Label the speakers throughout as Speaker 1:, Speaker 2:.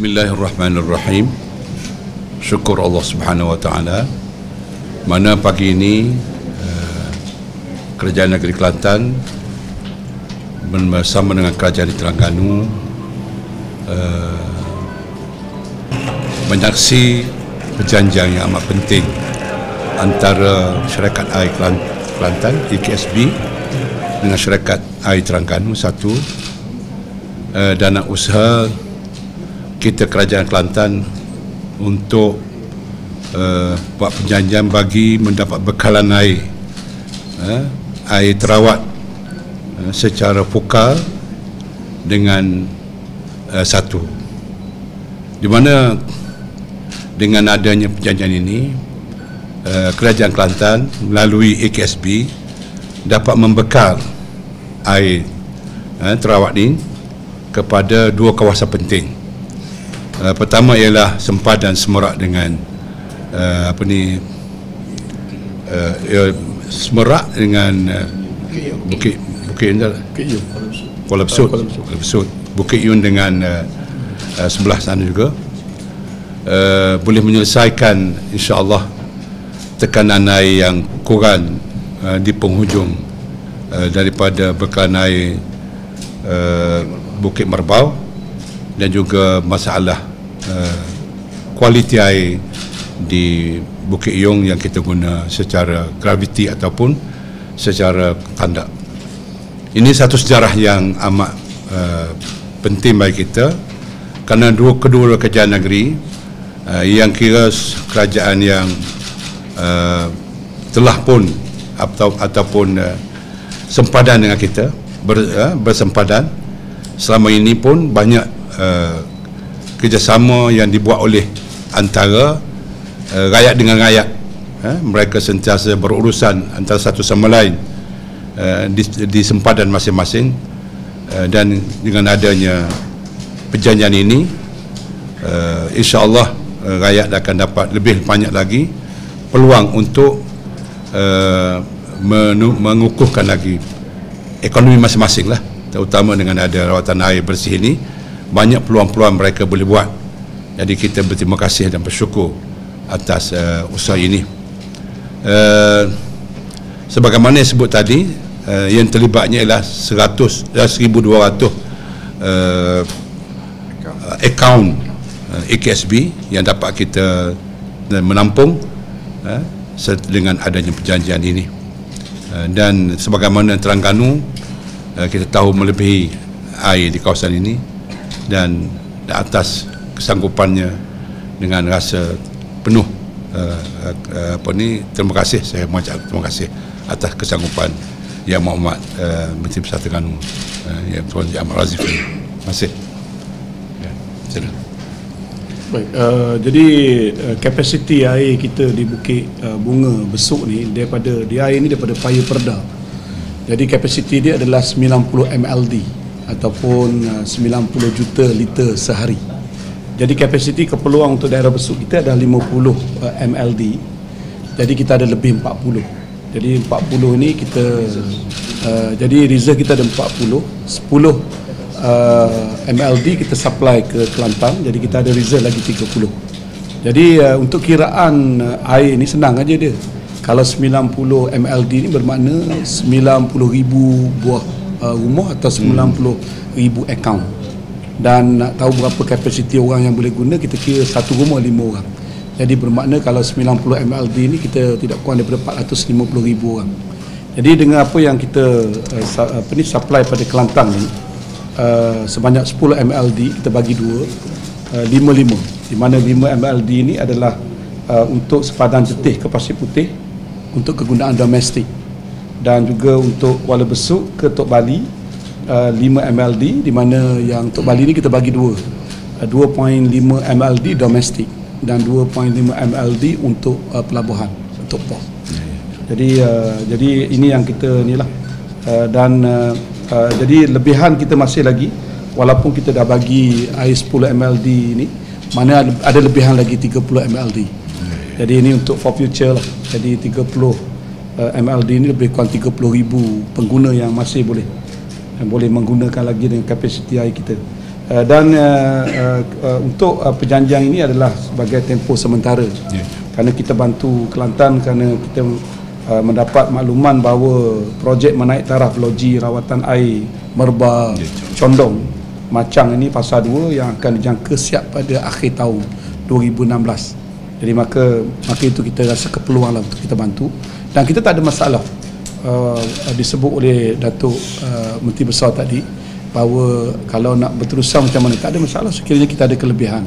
Speaker 1: Bismillahirrahmanirrahim. Syukur Allah Subhanahu wa taala. Mana pagi ini uh, Kerajaan Negeri Kelantan bersama dengan Kerajaan di Terengganu uh, menyaksi perjanjian yang amat penting antara Syarikat Air Kelantan EKSB dengan Syarikat Air Terengganu satu uh, dana usaha kita Kerajaan Kelantan untuk uh, buat perjanjian bagi mendapat bekalan air uh, air terawat uh, secara vokal dengan uh, satu. Di mana dengan adanya perjanjian ini uh, Kerajaan Kelantan melalui AKSB dapat membekal air uh, terawat ini kepada dua kawasan penting Uh, pertama ialah sempadan semerak dengan uh, apa ni uh, ya, semerak dengan uh, Bukit Bukit Indah Kuala Besut. Kuala Besut. Bukit Yun dengan uh, uh, sebelah sana juga. Uh, boleh menyelesaikan insya-Allah tekanan air yang kurang uh, di penghujung uh, daripada bekalan air uh, Bukit Merbau dan juga masalah Uh, kualiti air di Bukit Yong yang kita guna secara graviti ataupun secara tanda. Ini satu sejarah yang amat uh, penting bagi kita kerana dua kedua kerajaan negeri uh, yang kira kerajaan yang uh, telah pun atau ataupun uh, sempadan dengan kita ber, uh, bersempadan selama ini pun banyak uh, kerjasama yang dibuat oleh antara uh, rakyat dengan rakyat. Uh, mereka sentiasa berurusan antara satu sama lain uh, di, di sempadan masing-masing uh, dan dengan adanya perjanjian ini uh, insyaAllah uh, rakyat akan dapat lebih banyak lagi peluang untuk uh, mengukuhkan lagi ekonomi masing-masing lah terutama dengan ada rawatan air bersih ini banyak peluang-peluang mereka boleh buat. Jadi kita berterima kasih dan bersyukur atas uh, usaha ini. Uh, sebagaimana sebut tadi uh, yang terlibatnya ialah 100 uh, 1200 uh, account uh, AKSB yang dapat kita uh, menampung uh, dengan adanya perjanjian ini. Uh, dan sebagaimana Terengganu uh, kita tahu melebihi air di kawasan ini dan atas kesanggupannya dengan rasa penuh uh, uh, apa ni terima kasih. Saya mengucap terima kasih atas kesanggupan yang Muhammad uh, Menteri Besar Terengganu uh, yang Tuan Jamal Razif terima kasih.
Speaker 2: Ya, Baik, uh, jadi uh, kapasiti air kita di Bukit uh, Bunga Besuk ni daripada di air ni daripada Fire Perda. Jadi kapasiti dia adalah 90 MLD ataupun uh, 90 juta liter sehari. Jadi kapasiti keperluan untuk daerah besuk kita adalah 50 uh, MLD. Jadi kita ada lebih 40. Jadi 40 ni kita uh, jadi reserve kita ada 40, 10 uh, MLD kita supply ke Kelantan. Jadi kita ada reserve lagi 30. Jadi uh, untuk kiraan uh, air ni senang aja dia. Kalau 90 MLD ni bermakna 90 ribu buah uh, rumah atau 90 hmm. ribu akaun dan nak tahu berapa kapasiti orang yang boleh guna kita kira satu rumah lima orang. Jadi bermakna kalau 90 MLD ni kita tidak kurang daripada 450 ribu orang. Jadi dengan apa yang kita uh, apa ni supply pada Kelantan ni uh, sebanyak 10 MLD kita bagi dua uh, 5-5 di mana 5 MLD ni adalah uh, untuk sepadan jetih ke pasir putih untuk kegunaan domestik dan juga untuk Kuala Besuk ke Tok Bali uh, 5 MLD di mana yang Tok Bali ni kita bagi dua uh, 2.5 MLD domestik dan 2.5 MLD untuk uh, pelabuhan untuk pos. Jadi uh, jadi ini yang kita ni lah uh, dan uh, uh, jadi lebihan kita masih lagi walaupun kita dah bagi air 10 MLD ni mana ada lebihan lagi 30 MLD. Jadi ini untuk for future lah. Jadi 30 uh, eh, MLD ini lebih kurang 30 ribu pengguna yang masih boleh yang boleh menggunakan lagi dengan kapasiti air kita. Uh, dan uh, uh, uh, untuk uh, perjanjian ini adalah sebagai tempoh sementara. Yeah. kerana kita bantu Kelantan kerana kita uh, mendapat makluman bahawa projek menaik taraf loji rawatan air Merba yeah, Condong Macang ini fasa 2 yang akan dijangka siap pada akhir tahun 2016 jadi maka maka itu kita rasa keperluan lah untuk kita bantu dan kita tak ada masalah uh, disebut oleh Datuk uh, Menteri Besar tadi bahawa kalau nak berterusan macam mana tak ada masalah. Sekiranya kita ada kelebihan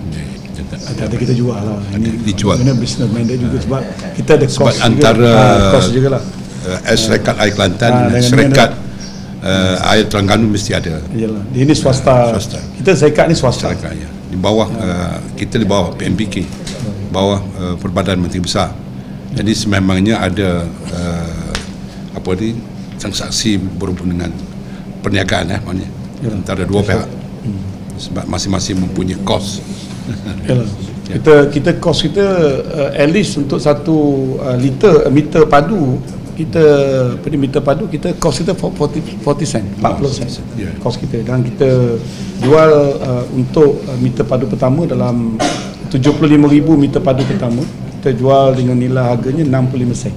Speaker 2: ada, ada kita jual lah.
Speaker 1: Ini dijual.
Speaker 2: kena business minded juga sebab kita ada
Speaker 1: sebab
Speaker 2: cost
Speaker 1: antara
Speaker 2: juga, ha, cost juga lah
Speaker 1: uh, syarikat air Kelantan ha, dengan syarikat uh, air Terengganu mesti ada.
Speaker 2: Iyalah ini swasta, swasta. kita syarikat ni swasta. Syarikat,
Speaker 1: ya. di bawah ha. uh, kita di bawah PMPK bawah uh, Perbadan Menteri Besar jadi sememangnya ada uh, apa ni transaksi berhubung dengan perniagaan eh maknanya ya. antara dua pihak hmm. sebab masing-masing mempunyai kos
Speaker 2: ya. kita kita kos kita uh, at least untuk satu uh, liter uh, meter padu kita pada meter padu kita kos kita 40 40 sen 40 sen yeah. kos kita dan kita jual uh, untuk uh, meter padu pertama dalam 75,000 meter padu pertama kita jual dengan nilai harganya 65 sen.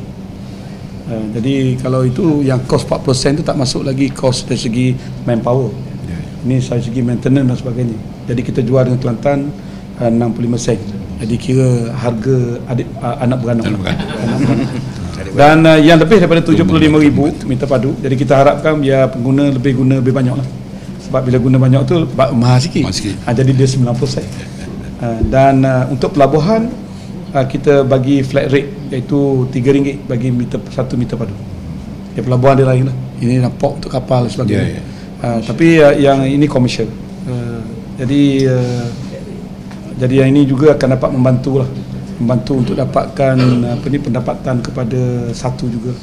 Speaker 2: Uh, jadi kalau itu yang kos 40% itu tak masuk lagi kos dari segi manpower. Ini saya segi maintenance dan sebagainya. Jadi kita jual dengan Kelantan uh, 65 sen. Jadi kira harga adik, uh, anak beranak. Anak beranak. dan uh, yang lebih daripada 75 ribu meter padu. Jadi kita harapkan biar pengguna lebih guna lebih banyak lah sebab bila guna banyak tu mahal sikit, mahal sikit. Uh, jadi dia 90 sen. Uh, dan uh, untuk pelabuhan uh, kita bagi flat rate iaitu RM3 bagi meter, satu meter padu ya, pelabuhan dia lain lah ini nampak untuk kapal dan sebagainya yeah, yeah. Uh, tapi uh, yang ini komersial. Uh, jadi uh, jadi yang ini juga akan dapat membantu lah, membantu untuk dapatkan apa ni pendapatan kepada satu juga.